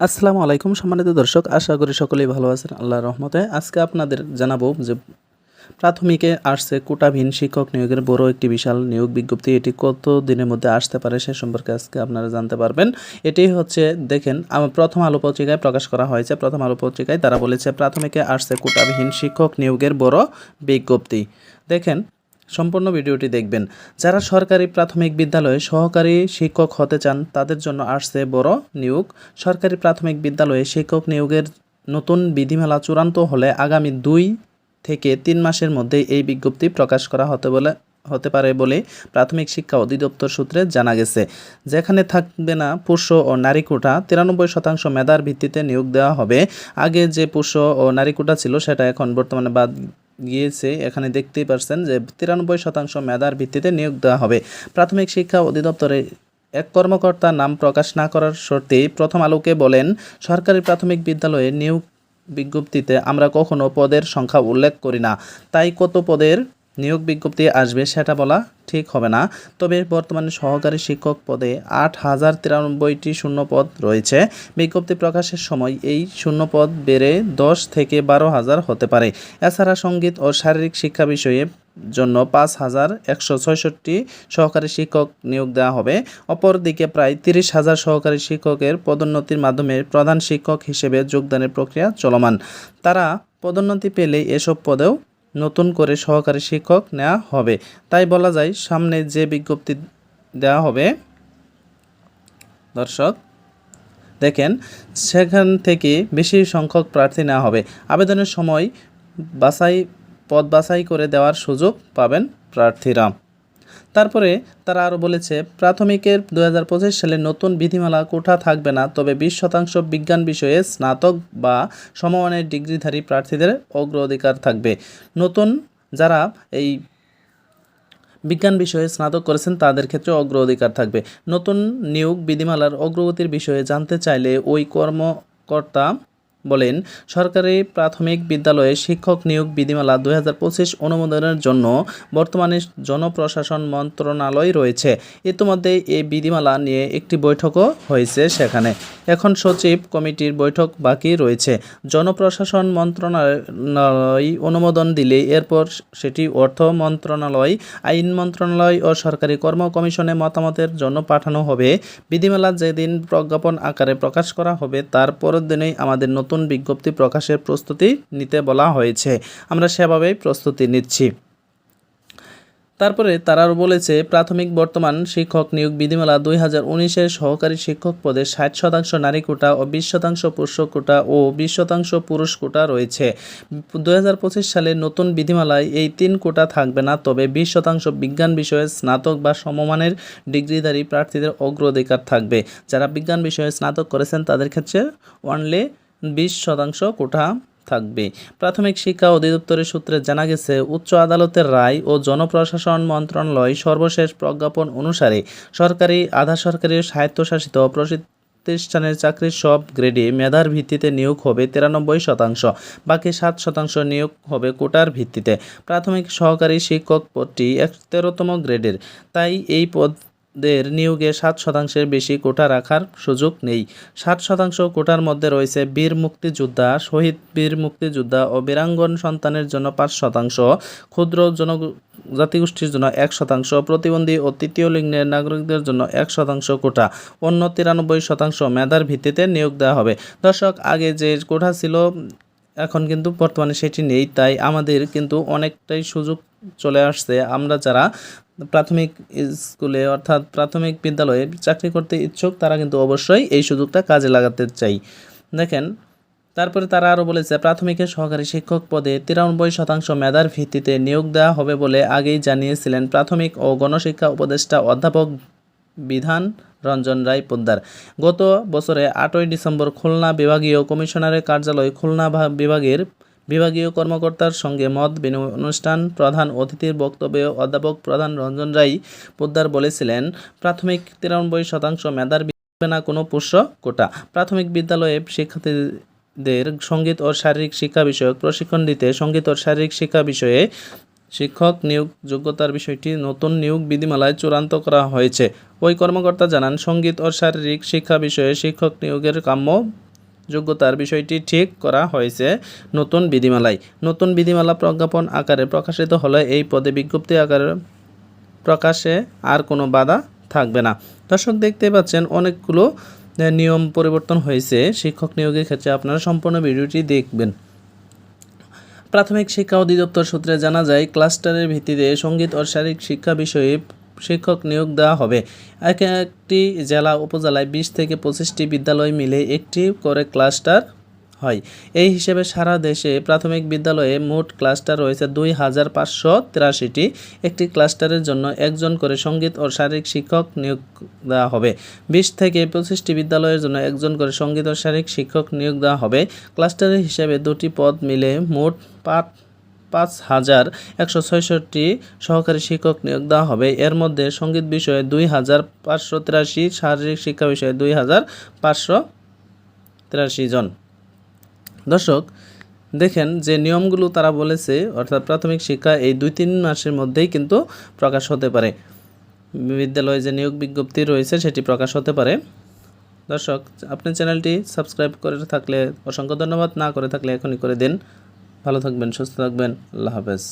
আসসালামু আলাইকুম সম্মানিত দর্শক, আশা করি সকলেই ভালো আছেন। আল্লাহ রহমতে আজকে আপনাদের জানাব যে প্রাথমিকে আসছে কোটাভিন শিক্ষক নিয়োগের বড় একটি বিশাল নিয়োগ বিজ্ঞপ্তি। এটি কত দিনের মধ্যে আসতে পারে সে সম্পর্কে আজকে আপনারা জানতে পারবেন। এটি হচ্ছে, দেখেন প্রথম আলো পত্রিকায় প্রকাশ করা হয়েছে। প্রথম আলো পত্রিকায় তারা বলেছে, প্রাথমিকে আসছে কোটাবিহীন শিক্ষক নিয়োগের বড় বিজ্ঞপ্তি। দেখেন সম্পূর্ণ ভিডিওটি দেখবেন। যারা সরকারি প্রাথমিক বিদ্যালয়ে সহকারী শিক্ষক হতে চান, তাদের জন্য আসছে বড় নিয়োগ। সরকারি প্রাথমিক বিদ্যালয়ে শিক্ষক নিয়োগের নতুন বিধিমালা চূড়ান্ত হলে আগামী দুই থেকে তিন মাসের মধ্যে এই বিজ্ঞপ্তি প্রকাশ করা হতে বলে, হতে পারে বলে প্রাথমিক শিক্ষা অধিদপ্তর সূত্রে জানা গেছে। যেখানে থাকবে না পুরুষ ও নারী কোটা, তিরানব্বই শতাংশ মেধার ভিত্তিতে নিয়োগ দেওয়া হবে। আগে যে পুরুষ ও নারী কোটা ছিল, সেটা এখন বর্তমানে বাদ গিয়েছে, এখানে দেখতেই পারছেন যে তিরানব্বই শতাংশ মেধার ভিত্তিতে নিয়োগ দেওয়া হবে। প্রাথমিক শিক্ষা অধিদপ্তরে এক কর্মকর্তার নাম প্রকাশ না করার শর্তে প্রথম আলোকে বলেন, সরকারি প্রাথমিক বিদ্যালয়ে নিয়োগ বিজ্ঞপ্তিতে আমরা কখনো পদের সংখ্যা উল্লেখ করি না। তাই কত পদের নিয়োগ বিজ্ঞপ্তি আসবে সেটা বলা ঠিক হবে না। তবে বর্তমানে সহকারী শিক্ষক পদে আট হাজার তিরানব্বইটি শূন্যপদ রয়েছে। বিজ্ঞপ্তি প্রকাশের সময় এই শূন্যপদ বেড়ে দশ থেকে বারো হাজার হতে পারে। এছাড়া সংগীত ও শারীরিক শিক্ষা বিষয়ে জন্য পাঁচ হাজার একশো ছয়ষট্টি সহকারী শিক্ষক নিয়োগ দেওয়া হবে। অপরদিকে প্রায় তিরিশ হাজার সহকারী শিক্ষকের পদোন্নতির মাধ্যমে প্রধান শিক্ষক হিসেবে যোগদানের প্রক্রিয়া চলমান। তারা পদোন্নতি পেলে এসব পদেও নতুন করে সহকারী শিক্ষক নেওয়া হবে। তাই বলা যায়, সামনে যে বিজ্ঞপ্তি দেওয়া হবে, দর্শক, দেখেন, সেখান থেকে বেশি সংখ্যক প্রার্থী নেওয়া হবে। আবেদনের সময় বাছাই, পদ বাছাই করে দেওয়ার সুযোগ পাবেন প্রার্থীরা। তারপরে তারা আরও বলেছে, প্রাথমিকের দু হাজার পঁচিশ সালে নতুন বিধিমালা কোঠা থাকবে না, তবে বিশ শতাংশ বিজ্ঞান বিষয়ে স্নাতক বা সমমানের ডিগ্রিধারী প্রার্থীদের অগ্রাধিকার থাকবে। নতুন যারা এই বিজ্ঞান বিষয়ে স্নাতক করেছেন, তাদের ক্ষেত্রে অগ্রাধিকার থাকবে। নতুন নিয়োগ বিধিমালার অগ্রগতির বিষয়ে জানতে চাইলে ওই কর্মকর্তা বলেন, সরকারি প্রাথমিক বিদ্যালয়ে শিক্ষক নিয়োগ বিধিমালা দু হাজার পঁচিশ অনুমোদনের জন্য বর্তমানে জনপ্রশাসন মন্ত্রণালয় রয়েছে। ইতিমধ্যে এই বিধিমালা নিয়ে একটি বৈঠকও হয়েছে সেখানে। এখন সচিব কমিটির বৈঠক বাকি রয়েছে। জনপ্রশাসন মন্ত্রণালয় অনুমোদন দিলে এরপর সেটি অর্থ মন্ত্রণালয়, আইন মন্ত্রণালয় ও সরকারি কর্ম কমিশনে মতামতের জন্য পাঠানো হবে। বিধিমালা যেদিন প্রজ্ঞাপন আকারে প্রকাশ করা হবে, তার পরের দিনেই আমাদের নতুন বিজ্ঞপ্তি প্রকাশের প্রস্তুতি নিতে বলা হয়েছে। আমরা সেভাবেই প্রস্তুতি নিচ্ছি। তারপরে তারা বলেছে, প্রাথমিক বর্তমান শিক্ষক নিয়োগ বিধিমালা দুই হাজার উনিশের সহকারী শিক্ষক পদে ষাট শতাংশ নারী কোটা ও বিশ শতাংশ পুরুষ কোটা ও বিশ শতাংশ পুরুষ কোটা রয়েছে। দুই পঁচিশ সালের নতুন বিধিমালায় এই তিন কোটা থাকবে না, তবে বিশ শতাংশ বিজ্ঞান বিষয়ে স্নাতক বা সমমানের ডিগ্রিধারী প্রার্থীদের অগ্রাধিকার থাকবে। যারা বিজ্ঞান বিষয়ে স্নাতক করেছেন, তাদের ক্ষেত্রে অনলি বিশ শতাংশ কোঠা থাকবে। প্রাথমিক শিক্ষা অধিদপ্তরের সূত্রে জানা গেছে, উচ্চ আদালতের রায় ও জনপ্রশাসন মন্ত্রণালয় সর্বশেষ প্রজ্ঞাপন অনুসারে সরকারি, আধা সরকারি স্বায়ত্তশাসিত প্রতিষ্ঠানের চাকরির সব গ্রেডে মেধার ভিত্তিতে নিয়োগ হবে তিরানব্বই শতাংশ, বাকি সাত শতাংশ নিয়োগ হবে কোটার ভিত্তিতে। প্রাথমিক সহকারী শিক্ষক পদটি এক তেরোতম গ্রেডের, তাই এই পদ দের নিয়োগে সাত শতাংশের বেশি কোটা রাখার সুযোগ নেই। ষাট শতাংশ কোটার মধ্যে রয়েছে বীর মুক্তিযোদ্ধা, শহীদ বীর মুক্তিযোদ্ধা ও বীরাঙ্গন সন্তানের জন্য পাঁচ শতাংশ, ক্ষুদ্র জন, জাতিগোষ্ঠীর জন্য এক শতাংশ, প্রতিবন্ধী ও তৃতীয় লিঙ্গের নাগরিকদের জন্য এক শতাংশ কোটা। অন্য তিরানব্বই শতাংশ মেধার ভিত্তিতে নিয়োগ দেওয়া হবে। দর্শক, আগে যে কোটা ছিল এখন কিন্তু বর্তমানে সেটি নেই, তাই আমাদের কিন্তু অনেকটাই সুযোগ চলে আসছে। আমরা যারা প্রাথমিক স্কুলে অর্থাৎ প্রাথমিক বিদ্যালয়ে চাকরি করতে ইচ্ছুক, তারা কিন্তু অবশ্যই এই সুযোগটা কাজে লাগাতে চাই। দেখেন, তারপরে তারা আরও বলেছে, প্রাথমিকের সহকারী শিক্ষক পদে তিরানব্বই শতাংশ মেধার ভিত্তিতে নিয়োগ দেওয়া হবে বলে আগেই জানিয়েছিলেন প্রাথমিক ও গণশিক্ষা উপদেষ্টা অধ্যাপক বিধান রঞ্জন রায় পোদ্দার। গত বছরে আটই ডিসেম্বর খুলনা বিভাগীয় কমিশনারের কার্যালয় খুলনা বিভাগের বিভাগীয় কর্মকর্তার সঙ্গে মত বিনিময় অনুষ্ঠান প্রধান অতিথির বক্তব্যে অধ্যাপক প্রধান রঞ্জন রায় পোদ্দার বলেছিলেন, প্রাথমিক তিরানব্বই শতাংশ মেধার না কোনো পুষ্য কোটা। প্রাথমিক বিদ্যালয়ে শিক্ষার্থীদের সংগীত ও শারীরিক শিক্ষা বিষয়ক প্রশিক্ষণ দিতে সংগীত ও শারীরিক শিক্ষা বিষয়ে শিক্ষক নিয়োগ যোগ্যতার বিষয়টি নতুন নিয়োগ বিধিমালায় চূড়ান্ত করা হয়েছে। ওই কর্মকর্তা জানান, সংগীত ও শারীরিক শিক্ষা বিষয়ে শিক্ষক নিয়োগের কাম্য যোগ্যতার বিষয়টি ঠিক করা হয়েছে নতুন বিধিমালায়। নতুন বিধিমালা প্রজ্ঞাপন আকারে প্রকাশিত হলে এই পদে বিজ্ঞপ্তি আকারে প্রকাশে আর কোনো বাধা থাকবে না। দর্শক দেখতে পাচ্ছেন, অনেকগুলো নিয়ম পরিবর্তন হয়েছে। শিক্ষক নিয়োগের ক্ষেত্রে আপনারা সম্পূর্ণ ভিডিওটি দেখবেন। প্রাথমিক শিক্ষা অধিদপ্তর সূত্রে জানা যায়, ক্লাস্টারের ভিত্তিতে সংগীত ও শারীরিক শিক্ষা বিষয়ে শিক্ষক নিয়োগ দেওয়া হবে। এক একটি জেলা উপজেলায় বিশ থেকে পঁচিশটি বিদ্যালয় মিলে একটি করে ক্লাস্টার হয়। এই হিসেবে সারা দেশে প্রাথমিক বিদ্যালয়ে মোট ক্লাস্টার রয়েছে দুই হাজার পাঁচশো তিরাশিটি। একটি ক্লাস্টারের জন্য একজন করে সংগীত ও শারীরিক শিক্ষক নিয়োগ দেওয়া হবে। বিশ থেকে পঁচিশটি বিদ্যালয়ের জন্য একজন করে সংগীত ও শারীরিক শিক্ষক নিয়োগ দেওয়া হবে। ক্লাস্টারের হিসেবে দুটি পদ মিলে মোট পাঁচ পাঁচ হাজার একশো ছয়ষট্টি সহকারী শিক্ষক নিয়োগ দেওয়া হবে। এর মধ্যে সংগীত বিষয়ে দুই হাজার পাঁচশো তিরাশি, শারীরিক শিক্ষা বিষয়ে দুই হাজার পাঁচশো তিরাশি জন। দর্শক, দেখেন যে নিয়মগুলো তারা বলেছে, অর্থাৎ প্রাথমিক শিক্ষা এই দুই তিন মাসের মধ্যেই কিন্তু প্রকাশ হতে পারে। বিদ্যালয়ে যে নিয়োগ বিজ্ঞপ্তি রয়েছে, সেটি প্রকাশ হতে পারে। দর্শক, আপনি চ্যানেলটি সাবস্ক্রাইব করে থাকলে অসংখ্য ধন্যবাদ, না করে থাকলে এখনই করে দিন। ভালো থাকবেন, সুস্থ থাকবেন, আল্লাহ হাফেজ।